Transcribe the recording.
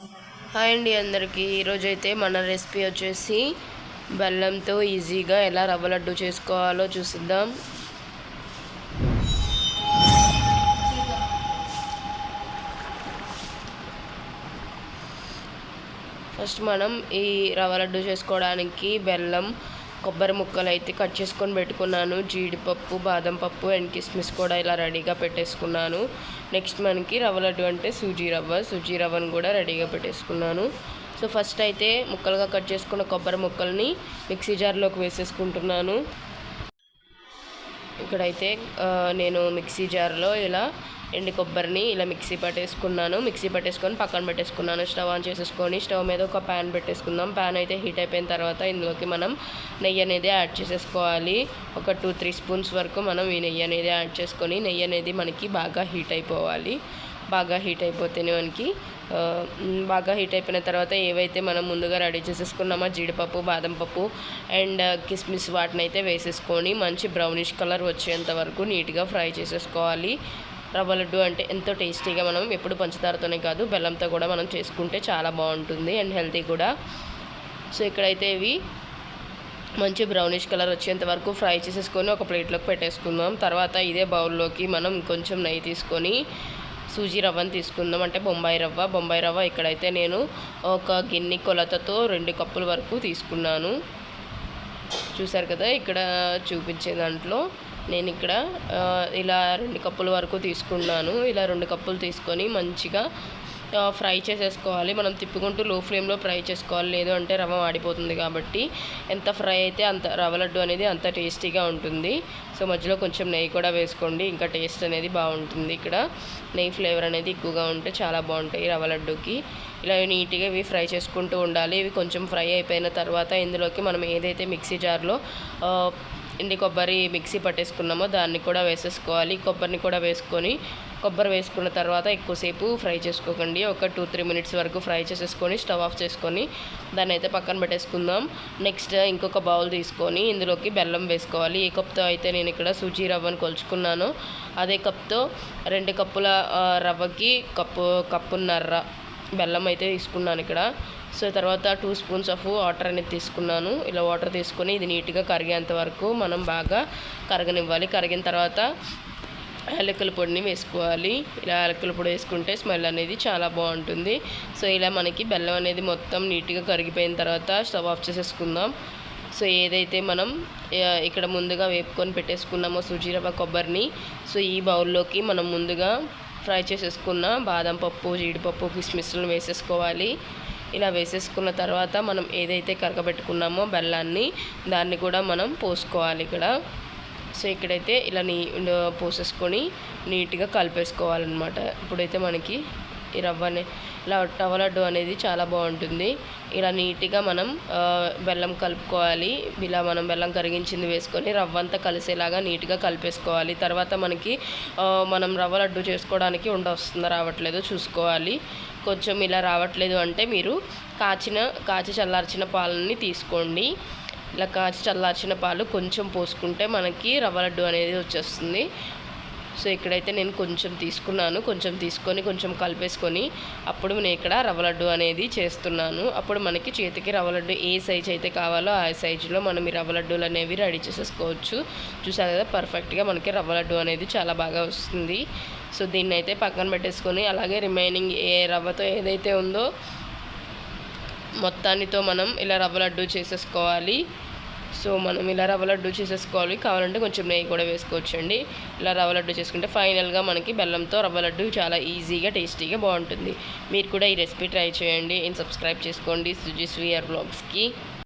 Hi అండి అందరికీ. ఈరోజు అయితే మన రెసిపీ వచ్చేసి బెల్లంతో ఈజీగా ఎలా రవ్వ లడ్డు చేసుకోవాలో చూసిద్దాం. ఫస్ట్ మనం ఈ రవ్వ లడ్డు చేసుకోవడానికి బెల్లం కొబ్బరి ముక్కలు అయితే కట్ చేసుకొని పెట్టుకున్నాను. జీడిపప్పు బాదం పప్పు అండ్ కిస్మిస్ కూడా ఇలా రెడీగా పెట్టేసుకున్నాను. నెక్స్ట్ మనకి రవ్వ లడ్డు అంటే సూజీ రవ్వ. సూజీ రవ్వను కూడా రెడీగా పెట్టేసుకున్నాను. సో ఫస్ట్ అయితే ముక్కలుగా కట్ చేసుకున్న కొబ్బరి ముక్కల్ని మిక్సీ జార్లోకి వేసేసుకుంటున్నాను. ఇక్కడైతే నేను మిక్సీ జార్లో ఇలా ఎండి కొబ్బరిని ఇలా మిక్సీ పట్టేసుకున్నాను. మిక్సీ పట్టేసుకొని పక్కన పెట్టేసుకున్నాను. స్టవ్ ఆన్ చేసేసుకొని స్టవ్ మీద ఒక ప్యాన్ పెట్టేసుకుందాం. ప్యాన్ అయితే హీట్ అయిపోయిన తర్వాత ఇందులోకి మనం నెయ్యి అనేది యాడ్ చేసేసుకోవాలి. ఒక టూ త్రీ స్పూన్స్ వరకు మనం ఈ నెయ్యి అనేది యాడ్ చేసుకొని నెయ్యి అనేది మనకి బాగా హీట్ అయిపోవాలి. బాగా హీట్ అయిపోతేనే మనకి బాగా హీట్ అయిపోయిన తర్వాత ఏవైతే మనం ముందుగా రెడీ చేసేసుకున్నామో జీడిపప్పు బాదం పప్పు అండ్ కిస్మిస్ వాటిని అయితే వేసేసుకొని మంచి బ్రౌనిష్ కలర్ వచ్చేంత వరకు నీట్గా ఫ్రై చేసేసుకోవాలి. రవ్వ లడ్డు అంటే ఎంతో టేస్టీగా మనం ఎప్పుడు పంచదారతోనే కాదు బెల్లంతో కూడా మనం చేసుకుంటే చాలా బాగుంటుంది అండ్ హెల్తీ కూడా. సో ఇక్కడైతే ఇవి మంచి బ్రౌనిష్ కలర్ వచ్చేంత వరకు ఫ్రై చేసేసుకొని ఒక ప్లేట్లోకి పెట్టేసుకుందాం. తర్వాత ఇదే బౌల్లోకి మనం కొంచెం నెయ్యి తీసుకొని సూజీ రవ్వని తీసుకుందాం. అంటే బొంబాయి రవ్వ. బొంబాయి రవ్వ ఇక్కడైతే నేను ఒక గిన్నె కొలతతో రెండు కప్పుల వరకు తీసుకున్నాను. చూసారు కదా ఇక్కడ చూపించే దాంట్లో నేను ఇక్కడ ఆ, ఇలా రెండు కప్పుల వరకు తీసుకున్నాను. ఇలా రెండు కప్పులు తీసుకొని మంచిగా ఫ్రై చేసేసుకోవాలి. మనం తిప్పుకుంటూ లో ఫ్లేమ్లో ఫ్రై చేసుకోవాలి. లేదు అంటే రవ్వ మాడిపోతుంది కాబట్టి ఎంత ఫ్రై అయితే అంత రవ్వ లడ్డు అనేది అంత టేస్టీగా ఉంటుంది. సో మధ్యలో కొంచెం నెయ్యి కూడా వేసుకోండి. ఇంకా టేస్ట్ అనేది బాగుంటుంది ఇక్కడ. నెయ్యి ఫ్లేవర్ అనేది ఎక్కువగా ఉంటే చాలా బాగుంటాయి రవ్వ లడ్డుకి. ఇలా నీట్గా ఇవి ఫ్రై చేసుకుంటూ ఉండాలి. ఇవి కొంచెం ఫ్రై అయిపోయిన తర్వాత ఇందులోకి మనం ఏదైతే మిక్సీ జార్లో ఎండి కొబ్బరి మిక్సీ పట్టేసుకున్నామో దాన్ని కూడా వేసేసుకోవాలి. కొబ్బరిని కూడా వేసుకొని కొబ్బరి వేసుకున్న తర్వాత ఎక్కువసేపు ఫ్రై చేసుకోకండి. ఒక టూ త్రీ మినిట్స్ వరకు ఫ్రై చేసేసుకొని స్టవ్ ఆఫ్ చేసుకొని దాన్ని అయితే పక్కన పెట్టేసుకుందాం. నెక్స్ట్ ఇంకొక బౌల్ తీసుకొని ఇందులోకి బెల్లం వేసుకోవాలి. ఈ కప్తో అయితే నేను ఇక్కడ సూజీ రవ్వను కొలుచుకున్నాను. అదే కప్తో రెండు కప్పుల రవ్వకి కప్పు కప్పున్నర బెల్లం అయితే తీసుకున్నాను ఇక్కడ. సో తర్వాత టూ స్పూన్స్ ఆఫ్ వాటర్ అనేది తీసుకున్నాను. ఇలా వాటర్ తీసుకొని ఇది నీట్గా కరిగేంత వరకు మనం బాగా కరగనివ్వాలి. కరిగిన తర్వాత యాలకుల పొడిని వేసుకోవాలి. ఇలా యాలకుల పొడి వేసుకుంటే స్మెల్ అనేది చాలా బాగుంటుంది. సో ఇలా మనకి బెల్లం అనేది మొత్తం నీట్గా కరిగిపోయిన తర్వాత స్టవ్ ఆఫ్ చేసేసుకుందాం. సో ఏదైతే మనం ఇక్కడ ముందుగా వేపుకొని పెట్టేసుకున్నామో సుజీరవ కొబ్బరిని సో ఈ బౌల్లోకి మనం ముందుగా ఫ్రై చేసేసుకున్న బాదం పప్పు జీడిపప్పు కిస్మిస్లను వేసేసుకోవాలి. ఇలా వేసేసుకున్న తర్వాత మనం ఏదైతే కరగబెట్టుకున్నామో బెల్లాన్ని దాన్ని కూడా మనం పోసుకోవాలి ఇక్కడ. సో ఇక్కడైతే ఇలా నీ పోసేసుకొని నీట్గా కలిపేసుకోవాలన్నమాట. ఇప్పుడైతే మనకి ఈ రవ్వని ఇలా రవ్వ లడ్డు అనేది చాలా బాగుంటుంది. ఇలా నీట్గా మనం బెల్లం కలుపుకోవాలి. ఇలా మనం బెల్లం కరిగించింది వేసుకొని రవ్వ అంతా కలిసేలాగా నీట్గా కలిపేసుకోవాలి. తర్వాత మనకి మనం రవ్వ లడ్డు చేసుకోవడానికి ఉండ వస్తుందా రావట్లేదో చూసుకోవాలి. కొంచెం ఇలా రావట్లేదు అంటే మీరు కాచిన కాచి చల్లార్చిన పాలని తీసుకోండి. ఇలా కాచి చల్లార్చిన పాలు కొంచెం పోసుకుంటే మనకి రవ్వ లడ్డు అనేది వచ్చేస్తుంది. సో ఇక్కడైతే నేను కొంచెం తీసుకున్నాను. కొంచెం తీసుకొని కొంచెం కలిపేసుకొని అప్పుడు నేను ఇక్కడ రవ్వ లడ్డు అనేది చేస్తున్నాను. అప్పుడు మనకి చేతికి రవ్వ లడ్డు ఏ సైజ్ అయితే కావాలో ఆ సైజులో మనం ఈ రవ్వ లడ్డూలు అనేవి రెడీ చేసేసుకోవచ్చు. చూసారు కదా పర్ఫెక్ట్గా మనకి రవ్వ లడ్డు అనేది చాలా బాగా వస్తుంది. సో దీన్ని అయితే పక్కన పెట్టేసుకొని అలాగే రిమైనింగ్ ఏ రవ్వతో ఏదైతే ఉందో మొత్తానితో మనం ఇలా రవ్వ లడ్డు చేసేసుకోవాలి. సో మనం ఇలా రవ్వ లడ్డు చేసేసుకోవాలి. కావాలంటే కొంచెం నెయ్యి కూడా వేసుకోవచ్చండి. ఇలా రవ్వ లడ్డు చేసుకుంటే ఫైనల్గా మనకి బెల్లంతో రవ్వ లడ్డు చాలా ఈజీగా టేస్టీగా బాగుంటుంది. మీరు కూడా ఈ రెసిపీ ట్రై చేయండి. అండ్ సబ్స్క్రైబ్ చేసుకోండి. సుజీ స్వీయర్ బ్లాగ్స్కి.